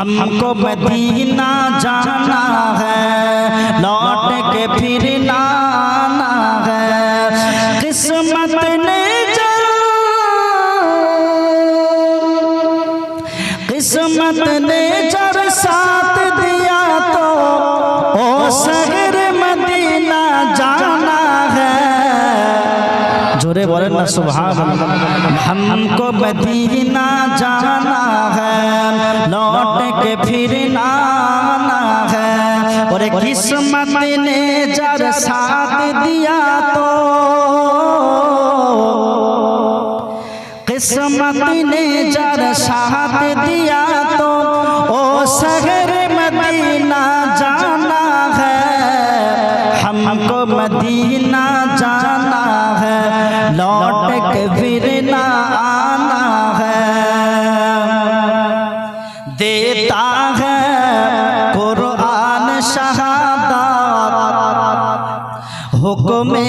ہم کو مدینہ جانا ہے، لوٹ کے پھر آنا ہے۔ قسمت نے جل قسمت نے جب ساتھ دیا تو او شہر مدینہ جانا ہے۔ جورے بولے نا، سبحان اللہ۔ ہم کو مدینہ جانا ہے۔ لوٹ کے پھر آنا ہے اور قسمت نے جب ساتھ دیا تو قسمت نے جر ساتھ دیا تو او شہر مدینہ جانا ہے ہم کو مدینہ جانا ہے لوٹ کے پھر শাহাদা হুকুমে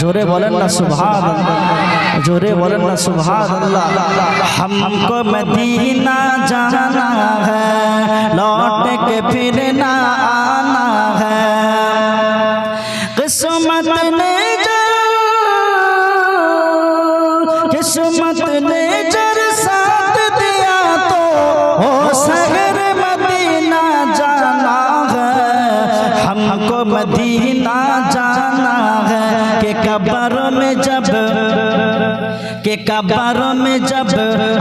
جورے بولن نا سبحان اللہ جورے بولن نا سبحان اللہ ہم کو مدینہ جانا ہے لوٹ کے پھرنا آنا ہے قسمت نے ہم کو مدینہ جانا ہے، کہ قبر میں جب، کہ قبر میں جب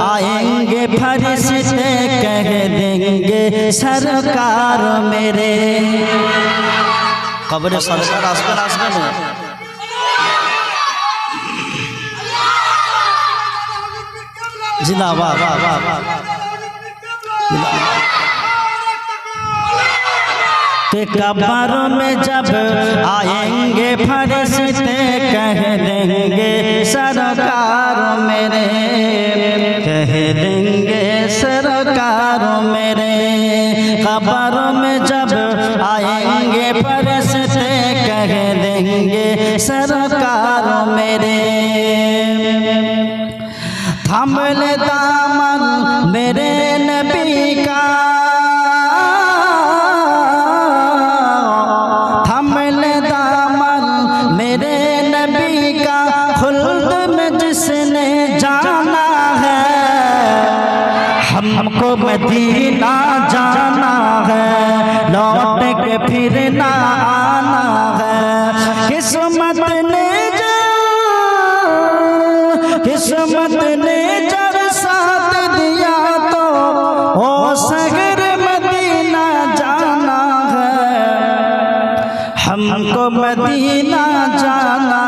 آئیں گے فرشتے، کہہ دیں گے سرکار میرے۔ قبر سرکار آسمان آسمان ہے۔ زندہ باد کہ قبر میں جب آئیں گے فرشتے، کہہ دیں گے سرکار میرے، کہہ دیں گے سرکار میرے۔ قبر میں جب آئیں گے فرشتے، کہہ دیں گے سرکار میرے۔ تھمل دامن کو مدینہ جانا ہے، لوٹ کے پھر نہ آنا ہے۔ قسمت نے جو، قسمت نے جب ساتھ دیا تو، او شہر مدینہ جانا ہے۔ ہم کو مدینہ جانا